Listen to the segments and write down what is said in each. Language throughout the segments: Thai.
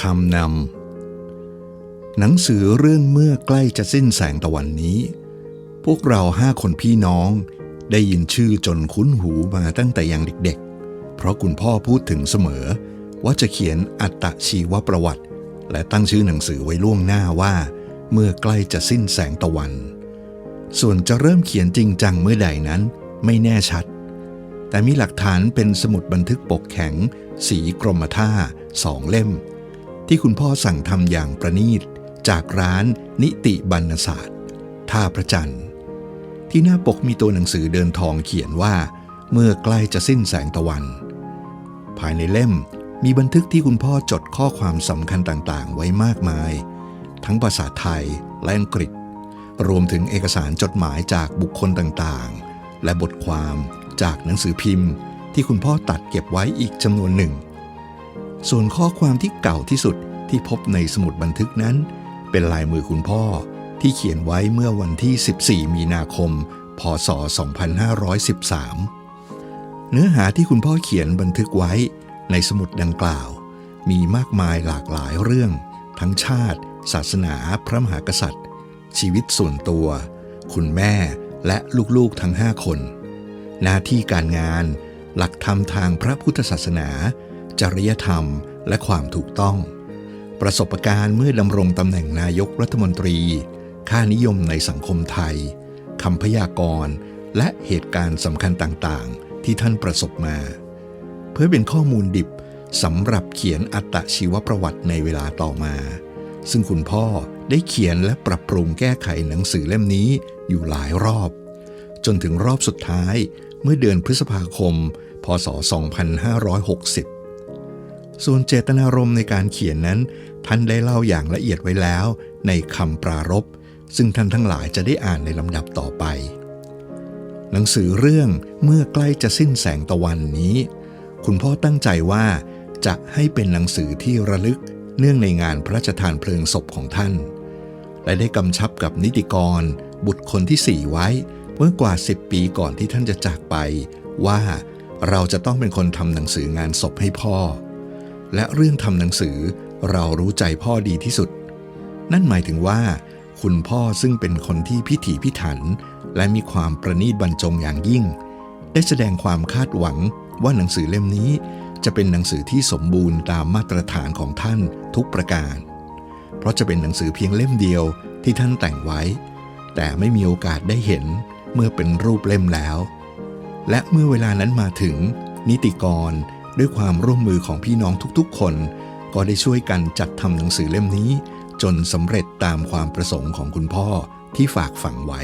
คำนำหนังสือเรื่องเมื่อใกล้จะสิ้นแสงตะวันนี้ พวกเราห้าคนพี่น้องได้ยินชื่อจนคุ้นหูมาตั้งแต่ยังเด็กๆ เพราะคุณพ่อพูดถึงเสมอ ว่าจะเขียนอัตชีวประวัติ และตั้งชื่อหนังสือไว้ล่วงหน้าว่า เมื่อใกล้จะสิ้นแสงตะวัน ส่วนจะเริ่มเขียนจริงจังเมื่อใดนั้นไม่แน่ชัด แต่มีหลักฐานเป็นสมุดบันทึกปกแข็ง สีกรมท่าสองเล่ม ที่คุณพ่อสั่งทำอย่างประณีต จากร้านนิติบรรณศาสตร์ ท่าพระจันทร์ ที่หน้าปกมีตัวหนังสือเดินทองเขียนว่า เมื่อใกล้จะสิ้นแสงตะวัน ภายในเล่มมีบันทึกที่คุณพ่อจดข้อความสำคัญต่างๆ ไว้มากมาย ทั้งภาษาไทยและอังกฤษ รวมถึงเอกสารจดหมายจากบุคคลต่างๆ และบทความจากหนังสือพิมพ์ ที่คุณพ่อตัดเก็บไว้อีกจำนวนหนึ่ง ส่วนข้อความที่เก่าที่สุดที่พบในสมุดบันทึกนั้น เป็นลายมือคุณพ่อที่เขียนไว้เมื่อวันที่ 14 มีนาคม พศ 2513 เนื้อหาที่คุณพ่อเขียนบันทึกไว้ในสมุดดังกล่าว มีมากมายหลากหลายเรื่อง ทั้งชาติ ศาสนาพระมหากษัตริย์ ชีวิตส่วนตัว คุณแม่และลูกๆทั้งห้าคน หน้าที่การงาน หลักธรรมทางพระพุทธศาสนา จริยธรรม และความถูกต้อง ประสบการณ์เมื่อดำรงตำแหน่งนายกรัฐมนตรี ค่านิยมในสังคมไทยคำพยากรณ์ และเหตุการณ์สำคัญต่างๆ ที่ท่านประสบมา เพื่อเป็นข้อมูลดิบสำหรับเขียนอัตชีวประวัติในเวลาต่อมา ซึ่งคุณพ่อได้เขียนและปรับปรุงแก้ไขหนังสือเล่มนี้อยู่หลายรอบ จนถึงรอบสุดท้ายเมื่อเดือนพฤษภาคม พศ 2560 ส่วนเจตนารมณ์ในการเขียนนั้น ท่านได้เล่าอย่างละเอียดไว้แล้วในคำปรารภซึ่งท่านทั้งหลายจะได้อ่านในลำดับต่อไป หนังสือเรื่องเมื่อใกล้จะสิ้นแสงตะวันนี้ คุณพ่อตั้งใจว่าจะให้เป็นหนังสือที่ระลึกเนื่องในงานพระราชทานเพลิงศพของท่าน และได้กำชับกับนิติกร บุตรคนที่สี่ไว้ เมื่อกว่า 10 ปีก่อนที่ท่านจะจากไป ว่าเราจะต้องเป็นคนทำหนังสืองานศพให้พ่อ และเรื่องทำหนังสือเรารู้ใจพ่อดีที่สุด นั่นหมายถึงว่า คุณพ่อซึ่งเป็นคนที่พิถีพิถัน และมีความประณีตบรรจงอย่างยิ่ง ได้แสดงความคาดหวังว่าหนังสือเล่มนี้ จะเป็นหนังสือที่สมบูรณ์ตามมาตรฐานของท่านทุกประการ เพราะจะเป็นหนังสือเพียงเล่มเดียวที่ท่านแต่งไว้ แต่ไม่มีโอกาสได้เห็นเมื่อเป็นรูปเล่มแล้ว และเมื่อเวลานั้นมาถึง นิติกร ด้วยความร่วมมือของพี่น้องทุกๆ คน ก็ได้ช่วยกันจัดทำหนังสือเล่มนี้ จนสำเร็จตามความประสงค์ของคุณพ่อที่ฝากฝังไว้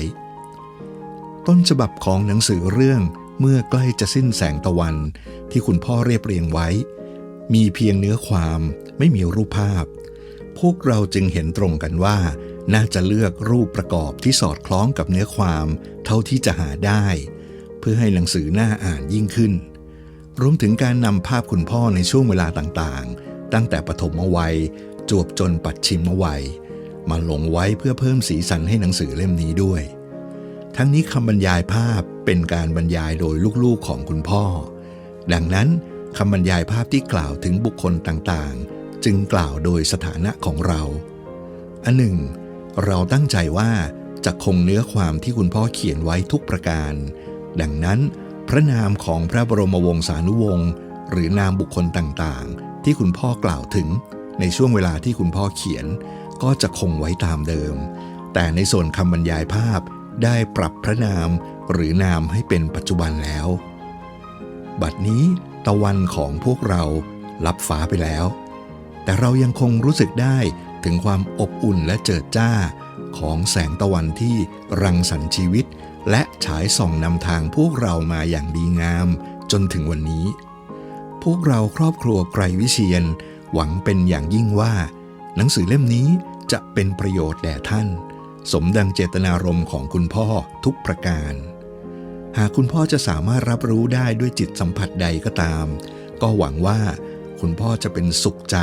ต้นฉบับของหนังสือเรื่องเมื่อใกล้จะสิ้นแสงตะวัน ที่คุณพ่อเรียบเรียงไว้ มีเพียงเนื้อความไม่มีรูปภาพ พวกเราจึงเห็นตรงกันว่า น่าจะเลือกรูปประกอบที่สอดคล้องกับเนื้อความ เท่าที่จะหาได้ เพื่อให้หนังสือหน่าอ่านยิ่งขึ้น รวมถึงการนำภาพคุณพ่อในช่วงเวลาต่างๆ ตั้งแต่ปฐมวัย จวบจนปัดชิมวัย มาลงไว้เพื่อเพิ่มสีสันให้หนังสือเล่มนี้ด้วย ทั้งนี้คำบรรยายภาพเป็นการบรรยายโดยลูกๆของคุณพ่อ ดังนั้นคำบรรยายภาพที่กล่าวถึงบุคคลต่างๆ จึงกล่าวโดยสถานะของเรา อันหนึ่ง เราตั้งใจว่าจะคงเนื้อความที่คุณพ่อเขียนไว้ทุกประการ ดังนั้น พระนามของพระบรมวงศานุวงศ์หรือนามบุคคลต่างๆ ที่คุณพ่อกล่าวถึงในช่วงเวลาที่คุณพ่อเขียน ก็จะคงไว้ตามเดิม แต่ในส่วนคำบรรยายภาพได้ปรับพระนามหรือนามให้เป็นปัจจุบันแล้ว บัดนี้ตะวันของพวกเราลับฟ้าไปแล้ว แต่เรายังคงรู้สึกได้ถึงความอบอุ่นและเจิดจ้าของแสงตะวันที่รังสรรค์ชีวิต และฉายส่องนำทางพวกเรามาอย่างดีงามจนถึงวันนี้ พวกเราครอบครัวไกรวิเชียน หวังเป็นอย่างยิ่งว่า หนังสือเล่มนี้จะเป็นประโยชน์แด่ท่าน สมดังเจตนารมณ์ของคุณพ่อทุกประการ หากคุณพ่อจะสามารถรับรู้ได้ด้วยจิตสัมผัสใดก็ตาม ก็หวังว่าคุณพ่อจะเป็นสุขใจ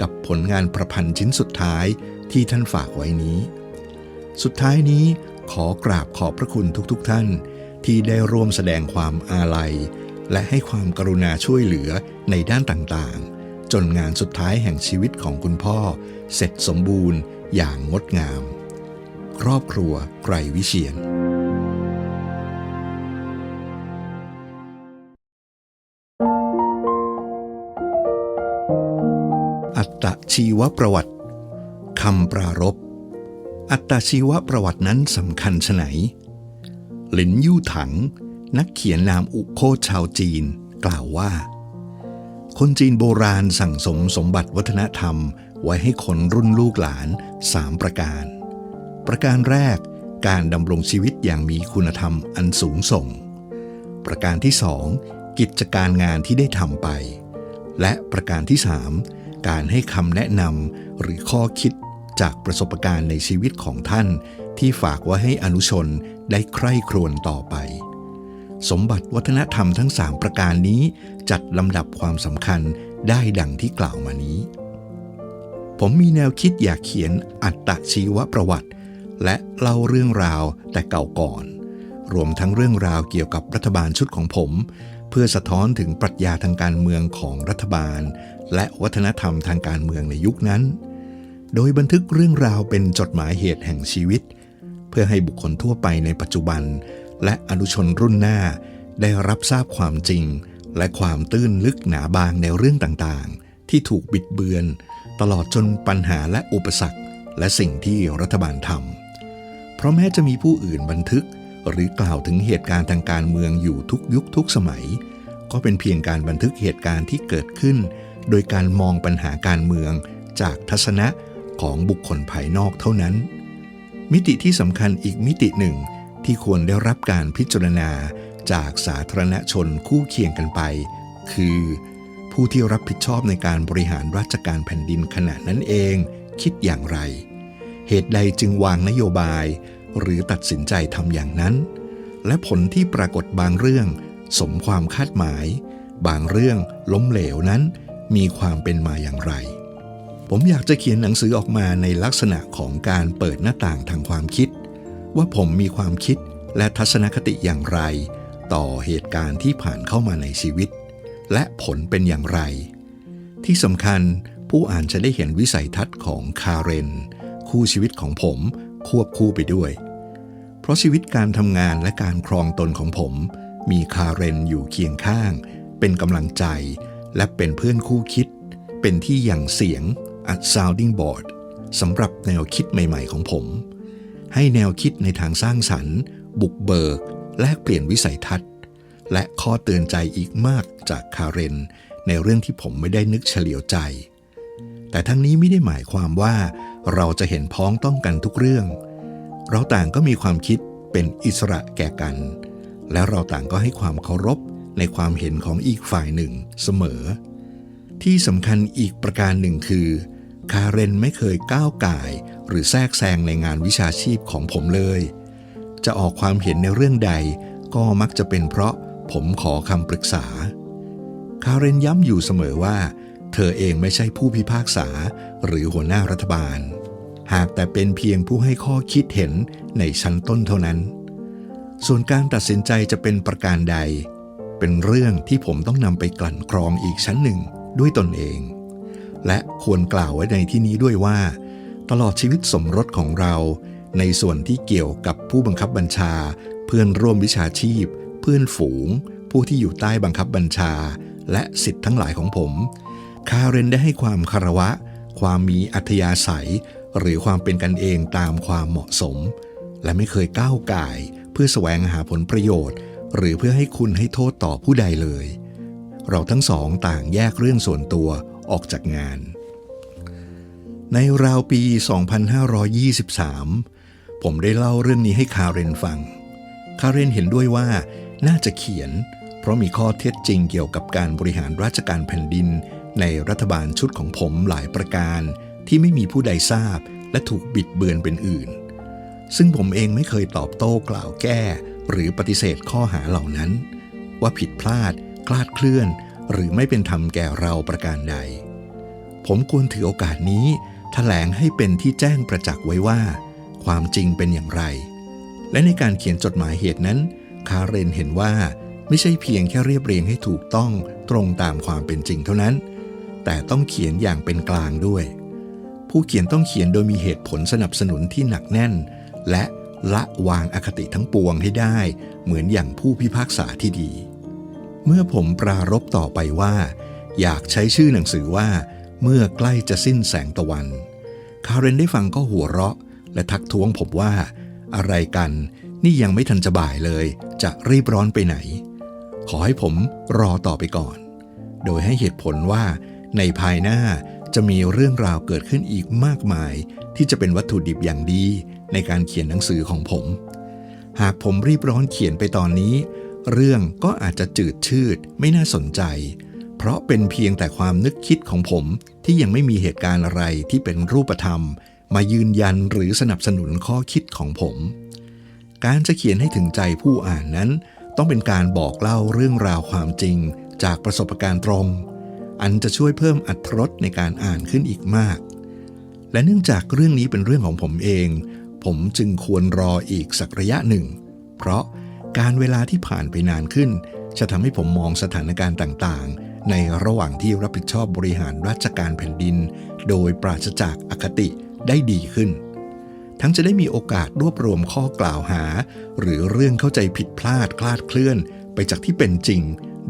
กับผลงานประพันธ์ชิ้นสุดท้ายที่ท่านฝากไว้นี้ สุดท้ายนี้ ขอกราบขอบพระคุณทุกๆทท่าน ที่ได้ร่วมแสดงความอาลัย และให้ความกรุณาช่วยเหลือในด้านต่างๆ จนงานสุดท้ายแห่งชีวิตของคุณพ่อ เสร็จสมบูรณ์อย่างงดงาม ครอบครัวไกรวิเชียนอัตชีวประวัติคำปรารภ อัตชีวประวัตินั้นสำคัญชไหน หลินยู่ถัง นักเขียนนามอุโคชาวจีน กล่าวว่า คนจีนโบราณสั่งสมสมบัติวัฒนธรรมไว้ให้คนรุ่นลูกหลานสามประการ ประการแรกการดำรงชีวิตอย่างมีคุณธรรมอันสูงส่ง ประการที่สองกิจการงานที่ได้ทำไป และประการที่สามการให้คำแนะนำหรือข้อคิด จากประสบการณ์ในชีวิตของท่าน ที่ฝากไว้ให้อนุชนได้ใคร่ครวญต่อไป สมบัติวัฒนธรรมทั้งสามประการนี้จัดลำดับความสำคัญได้ดังที่กล่าวมานี้ ผมมีแนวคิดอยากเขียนอัตชีวประวัติ และเล่าเรื่องราวแต่เก่าก่อน รวมทั้งเรื่องราวเกี่ยวกับรัฐบาลชุดของผม เพื่อสะท้อนถึงปรัชญาทางการเมืองของรัฐบาล และวัฒนธรรมทางการเมืองในยุคนั้น โดยบันทึกเรื่องราวเป็นจดหมายเหตุแห่งชีวิต เพื่อให้บุคคลทั่วไปในปัจจุบัน และอนุชนรุ่นหน้า ได้รับทราบความจริง และความตื้นลึกหนาบางในเรื่องต่างๆ ที่ถูกบิดเบือน ตลอดจนปัญหาและอุปสรรค และสิ่งที่รัฐบาลทำเพราะแม้จะมีผู้อื่นบันทึก หรือกล่าวถึงเหตุการณ์ทางการเมืองอยู่ทุกยุคทุกสมัย ก็เป็นเพียงการบันทึกเหตุการณ์ที่เกิดขึ้น โดยการมองปัญหาการเมืองจากทัศนะ ของบุคคลภายนอกเท่านั้น มิติที่สำคัญอีกมิติหนึ่งที่ควรได้รับการพิจารณาจากสาธารณชนคู่เคียงกันไป คือ ผู้ที่รับผิดชอบในการบริหารราชการแผ่นดินขณะนั้นเอง คิดอย่างไร เหตุใดจึงวางนโยบาย หรือตัดสินใจทำอย่างนั้น และผลที่ปรากฏบางเรื่อง สมความคาดหมาย บางเรื่องล้มเหลวนั้น มีความเป็นมาอย่างไร ผมอยากจะเขียนหนังสือออกมาในลักษณะของการเปิดหน้าต่างทางความคิด ว่าผมมีความคิดและทัศนคติอย่างไร ต่อเหตุการณ์ที่ผ่านเข้ามาในชีวิต และผลเป็นอย่างไร ที่สำคัญผู้อ่านจะได้เห็นวิสัยทัศน์ของคาเรน คู่ชีวิตของผมควบคู่ไปด้วย เพราะชีวิตการทำงานและการครองตนของผม มีคาเรนอยู่เคียงข้าง เป็นกำลังใจ และเป็นเพื่อนคู่คิด เป็นที่อย่างเสียง a sounding board สำหรับแนวคิดใหม่ๆของผม ให้แนวคิดในทางสร้างสรรค์ บุกเบิก แลกเปลี่ยนวิสัยทัศน์ และข้อเตือนใจอีกมากจากคาเรน ในเรื่องที่ผมไม่ได้นึกเฉลียวใจ แต่ทั้งนี้ไม่ได้หมายความว่า เราจะเห็นพ้องต้องกันทุกเรื่อง เราต่างก็มีความคิดเป็นอิสระแก่กัน และเราต่างก็ให้ความเคารพในความเห็นของอีกฝ่ายหนึ่งเสมอ ที่สำคัญอีกประการหนึ่งคือ คาเรนไม่เคยก้าวไก่ายหรือแทรกแซงในงานวิชาชีพของผมเลย จะออกความเห็นในเรื่องใดก็มักจะเป็นเพราะผมขอคำปรึกษา คาเรนย้ำอยู่เสมอว่า เธอเองไม่ใช่ผู้พิพากษาหรือหัวหน้ารัฐบาล หากแต่เป็นเพียงผู้ให้ข้อคิดเห็นในชั้นต้นเท่านั้น ส่วนการตัดสินใจจะเป็นประการใด เป็นเรื่องที่ผมต้องนำไปกลั่นกรองอีกชั้นหนึ่งด้วยตนเอง และควรกล่าวไว้ในที่นี้ด้วยว่า ตลอดชีวิตสมรสของเรา ในส่วนที่เกี่ยวกับผู้บังคับบัญชา เพื่อนร่วมวิชาชีพ เพื่อนฝูง ผู้ที่อยู่ใต้บังคับบัญชา และสิทธิ์ทั้งหลายของผม คาเรนได้ให้ความคารวะ ความมีอัธยาศัย หรือความเป็นกันเองตามความเหมาะสม และไม่เคยก้าวก่ายเพื่อแสวงหาผลประโยชน์ หรือเพื่อให้คุณให้โทษต่อผู้ใดเลย เราทั้งสองต่างแยกเรื่องส่วนตัว ออกจากงาน ในราวปี 2523 ผมได้เล่าเรื่องนี้ให้คาเรนฟัง คาเรนเห็นด้วยว่าน่าจะเขียน เพราะมีข้อเท็จจริงเกี่ยวกับการบริหารราชการแผ่นดิน ในรัฐบาลชุดของผมหลายประการที่ไม่มีผู้ใดทราบและถูกบิดเบือนเป็นอื่น ซึ่งผมเองไม่เคยตอบโต้กล่าวแก้ หรือปฏิเสธข้อหาเหล่านั้น ว่าผิดพลาดคลาดเคลื่อน หรือไม่เป็นธรรมแก่เราประการใด ผมควรถือโอกาสนี้ถแถลงให้เป็นที่แจ้งประจักษ์ไว้ว่า ความจริงเป็นอย่างไร และในการเขียนจดหมายเหตุนั้น คาเรนเห็นว่าไม่ใช่เพียงแค่เรียบเรียงให้ถูกต้องตรงตามความเป็นจริงเท่านั้นแแต่ต้องเขียนอย่างเป็นกลางด้วย ผู้เขียนต้องเขียนโดยมีเหตุผลสนับสนุนที่หนักแน่น และละวางอคติทั้งปวงให้ได้ เหมือนอย่างผู้พิพากษาที่ดี เมื่อผมปรารบต่อไปว่า อยากใช้ชื่อหนังสือว่า เมื่อใกล้จะสิ้นแสงตะวัน คาเรนได้ฟังก็หัวเราะ และทักท้วงผมว่า อะไรกันนี่ยังไม่ทันจะบ่ายเลย จะรีบร้อนไปไหน ขอให้ผมรอต่อไปก่อน โดยให้เหตุผลว่า ในภายหน้าจะมีเรื่องราวเกิดขึ้นอีกมากมาย ที่จะเป็นวัตถุดิบอย่างดีในการเขียนหนังสือของผม หากผมรีบร้อนเขียนไปตอนนี้ เรื่องก็อาจจะจืดชืดไม่น่าสนใจ เพราะเป็นเพียงแต่ความนึกคิดของผมที่ยังไม่มีเหตุการณ์อะไรที่เป็นรูปธรรม มายืนยันหรือสนับสนุนข้อคิดของผม การจะเขียนให้ถึงใจผู้อ่านนั้น ต้องเป็นการบอกเล่าเรื่องราวความจริง จากประสบการณ์ตรง อันจะช่วยเพิ่มอรรถรสในการอ่านขึ้นอีกมาก และเนื่องจากเรื่องนี้เป็นเรื่องของผมเอง ผมจึงควรรออีกสักระยะหนึ่ง เพราะ การเวลาที่ผ่านไปนานขึ้น จะทำให้ผมมองสถานการณ์ต่างๆ ในระหว่างที่รับผิดชอบบริหารราชการแผ่นดิน โดยปราศจากอคติได้ดีขึ้น ทั้งจะได้มีโอกาสรวบรวมข้อกล่าวหา หรือเรื่องเข้าใจผิดพลาดคลาดเคลื่อน ไปจากที่เป็นจริง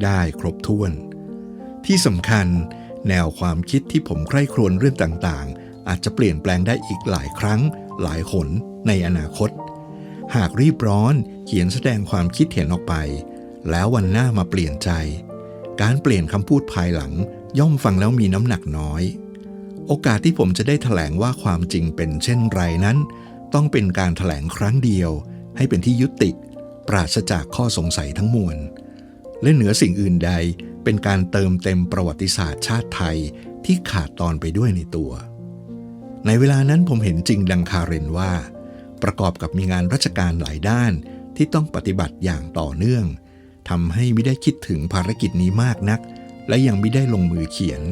ได้ครบถ้วน ที่สำคัญ แนวความคิดที่ผมใคร่ครวญเรื่องต่างๆ อาจจะเปลี่ยนแปลงได้อีกหลายครั้งหลายหนในอนาคต หากรีบร้อนเขียนแสดงความคิดเห็นออกไป แล้ววันหน้ามาเปลี่ยนใจ การเปลี่ยนคำพูดภายหลังย่อมฟังแล้วมีน้ำหนักน้อย โอกาสที่ผมจะได้ถแถลงว่าความจริงเป็นเช่นไรนั้น ต้องเป็นการถแถลงครั้งเดียว ให้เป็นที่ยุติ ปราศจากข้อสงสัยทั้งมวล และเหนือสิ่งอื่นใดเป็นการเติมเต็มประวัติศาสตร์ชาติไทยที่ขาดตอนไปด้วยในตัว ในเวลานั้นผมเห็นจริงดังคาเรนว่า ประกอบกับมีงานราชการหลายด้านที่ต้องปฏิบัติอย่างต่อเนื่องทำให้ไม่ได้คิดถึงภารกิจนี้มากนัก และยังไม่ได้ลงมือเขียน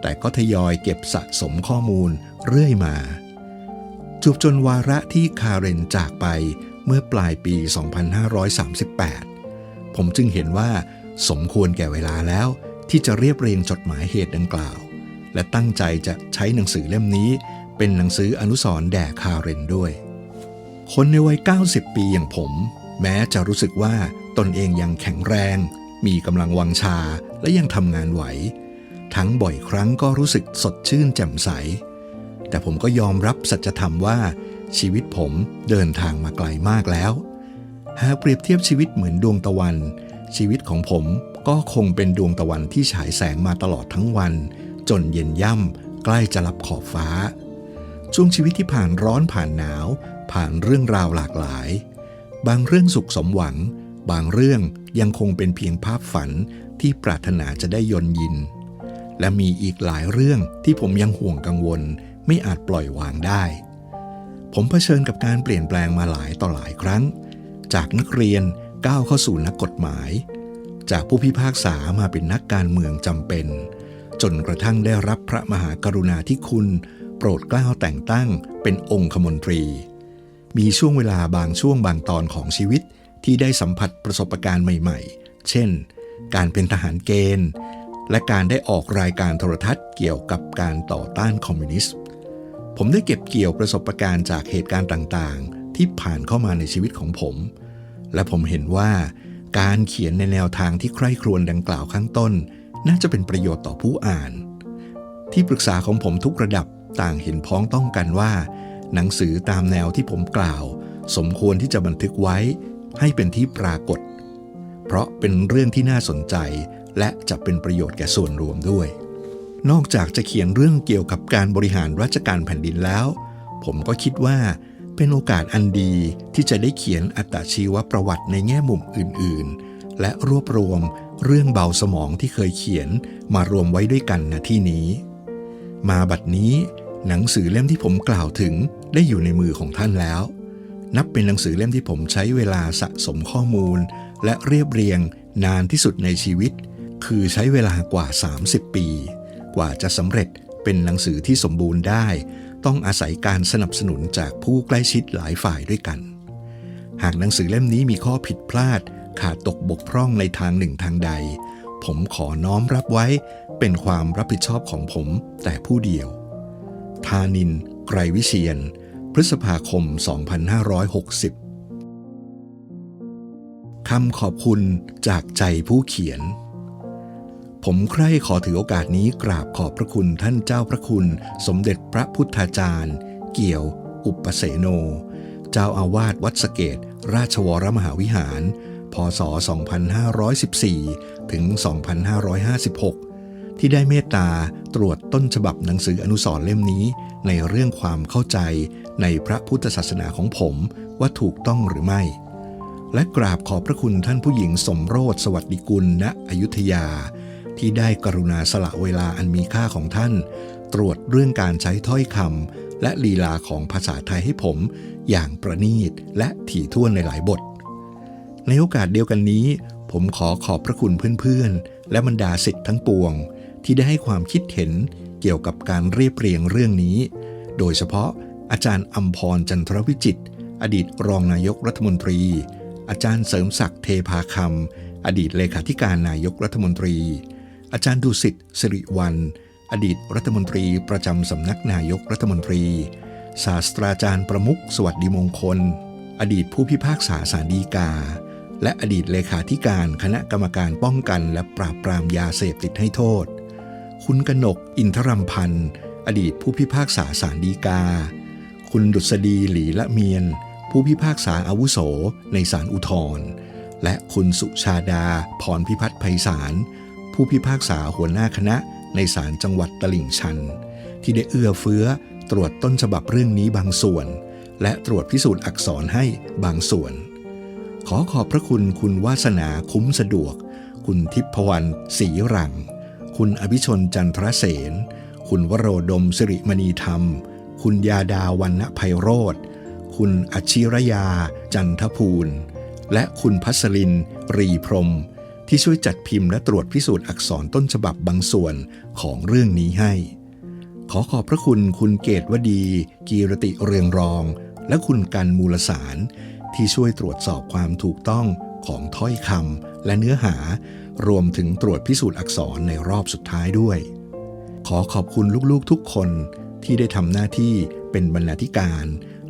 แต่ก็ทยอยเก็บสะสมข้อมูลเรื่อยมา จูบจนวาระที่คาเรนจากไปเมื่อปลายปี 2538 ผมจึงเห็นว่าสมควรแก่เวลาแล้วที่จะเรียบเรียงจดหมายเหตุดังกล่าว และตั้งใจจะใช้หนังสือเล่มนี้เป็นหนังสืออนุสรณ์แด่คาเรนด้วย คนในวัย 90 ปีอย่างผม แม้จะรู้สึกว่าตนเองยังแข็งแรง มีกำลังวังชาและยังทำงานไหว ทั้งบ่อยครั้งก็รู้สึกสดชื่นแจ่มใส แต่ผมก็ยอมรับสัจธรรมว่าชีวิตผมเดินทางมาไกลมากแล้ว หากเปรียบเทียบชีวิตเหมือนดวงตะวัน ชีวิตของผมก็คงเป็นดวงตะวันที่ฉายแสงมาตลอดทั้งวัน จนเย็นย่ำใกล้จะรับขอบฟ้า ช่วงชีวิตที่ผ่านร้อนผ่านหนาว ผ่านเรื่องราวหลากหลาย บางเรื่องสุขสมหวัง บางเรื่องยังคงเป็นเพียงภาพฝันที่ปรารถนาจะได้ยนยิน และมีอีกหลายเรื่องที่ผมยังห่วงกังวล ไม่อาจปล่อยวางได้ ผมเผชิญกับการเปลี่ยนแปลงมาหลายต่อหลายครั้ง จากนักเรียนก้าวเข้าสู่นักกฎหมาย จากผู้พิพากษามาเป็นนักการเมืองจำเป็น จนกระทั่งได้รับพระมหากรุณาธิคุณ โปรดเกล้าแต่งตั้งเป็นองคมนตรี มีช่วงเวลาบางช่วงบางตอนของชีวิตที่ได้สัมผัสประสบการณ์ใหม่ๆ เช่น การเป็นทหารเกณฑ์ และการได้ออกรายการโทรทัศน์เกี่ยวกับการต่อต้านคอมมิวนิสต์ ผมได้เก็บเกี่ยวประสบการณ์จากเหตุการณ์ต่างๆ ที่ผ่านเข้ามาในชีวิตของผม และผมเห็นว่าการเขียนในแนวทางที่ใคร่ครวญดังกล่าวข้างต้น น่าจะเป็นประโยชน์ต่อผู้อ่าน ที่ปรึกษาของผมทุกระดับต่างเห็นพ้องต้องกันว่า หนังสือตามแนวที่ผมกล่าว สมควรที่จะบันทึกไว้ให้เป็นที่ปรากฏ เพราะเป็นเรื่องที่น่าสนใจ และจะเป็นประโยชน์แก่ส่วนรวมด้วย นอกจากจะเขียนเรื่องเกี่ยวกับการบริหารราชการแผ่นดินแล้ว ผมก็คิดว่าเป็นโอกาสอันดีที่จะได้เขียนอัตชีวประวัติในแง่มุมอื่นๆ และรวบรวมเรื่องเบาสมองที่เคยเขียนมารวมไว้ด้วยกันณที่นี้ มาบัดนี้ หนังสือเล่มที่ผมกล่าวถึงได้อยู่ในมือของท่านแล้ว นับเป็นหนังสือเล่มที่ผมใช้เวลาสะสมข้อมูล และเรียบเรียงนานที่สุดในชีวิต คือใช้เวลากว่า 30 ปี กว่าจะสำเร็จเป็นหนังสือที่สมบูรณ์ได้ ต้องอาศัยการสนับสนุนจากผู้ใกล้ชิดหลายฝ่ายด้วยกัน หากหนังสือเล่มนี้มีข้อผิดพลาด ขาดตกบกพร่องในทางหนึ่งทางใดผผมขอน้อมรับไว้เป็นความรับผิดชอบของผมแต่ผู้เดียว ธานิน ไกรวิเชียน พฤษภาคม 2560 คำขอบคุณจากใจผู้เขียน ผมใคร่ขอถือโอกาสนี้กราบขอบพระคุณท่านเจ้าพระคุณ สมเด็จพระพุทธาจารย์ เกี่ยว อุปเสโน เจ้าอาวาสวัดสเกต ราชวรมหาวิหาร พศ 2514 ถึง 2556 ที่ได้เมตตาตรวจต้นฉบับหนังสืออนุสร์เล่มนี้ ในเรื่องความเข้าใจในพระพุทธศาสนาของผมว่าถูกต้องหรือไม่ และกราบขอบพระคุณท่านผู้หญิงสมโรธสวัสดิกุลณอยุธยา ที่ได้กรุณาสละเวลาอันมีค่าของท่าน ตรวจเรื่องการใช้ถ้อยคำและลีลาของภาษาไทยให้ผม อย่างประณีตและถี่ถ้วนในหลายบท ในโอกาสเดียวกันนี้ ผมขอขอบพระคุณเพื่อนๆ และบรรดาสิทธิ์ทั้งปวง ที่ได้ให้ความคิดเห็นเกี่ยวกับการเรียบเรียงเรื่องนี้ โดยเฉพาะอาจารย์อัมพรจันทรวิจิต อดีตรองนายกรัฐมนตรี อาจารย์เสริมศักดิ์เทพาคำอดีตเลขาธิการนายกรัฐมนตรี อาจารย์ดุสิตสิริวัลอดีตรัฐมนตรีประจำสำนักนายกรัฐมนตรี ศาสตราจารย์ประมุขสวัสดิมงคล อดีตผู้พิพากษาสารดีกา และอดีตเลขาธิการคณะกรรมการป้องกันและปราบปรามยาเสพติดให้โทษ คุณกนก อินทรัมพันธ์ อดีตผู้พิพากษาสารดีกา คุณดุษฎีหลีละเมียน ผู้พิพากษาอาวุโสในศาลอุทธรณ์และคุณสุชาดาพรพิพัฒน์ไพศาล ผู้พิพากษาหัวหน้าคณะในศาลจังหวัดตลิ่งชัน ที่ได้เอื้อเฟื้อตรวจต้นฉบับเรื่องนี้บางส่วน และตรวจพิสูจน์อักษรให้บางส่วน ขอขอบพระคุณคุณวาสนาคุ้มสะดวก คุณทิพวรรณศรีรัง คุณอภิชนจันทรเสน คุณวโรดมสิริมณีธรรม คุณยาดาวันณไพโรธ คุณอชิรยา จันทภูล และคุณพัสลิน รีพรม ที่ช่วยจัดพิมพ์และตรวจพิสูจน์อักษรต้นฉบับบางส่วนของเรื่องนี้ให้ ขอขอบพระคุณคุณเกตวดี กีรติเรืองรอง และคุณกันมูลสารที่ช่วยตรวจสอบความถูกต้อง ของถ้อยคำและเนื้อหารวมถึงตรวจพิสูจน์อักษรในรอบสุดท้ายด้วย ขอขอบคุณลูกๆทุกคนที่ได้ทำหน้าที่เป็นบรรณาธิการ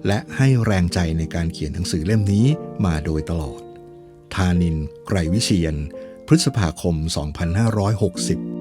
และให้แรงใจในการเขียนหนังสือเล่มนี้มาโดยตลอดธานิน ไกรวิเชียน พฤษภาคม 2560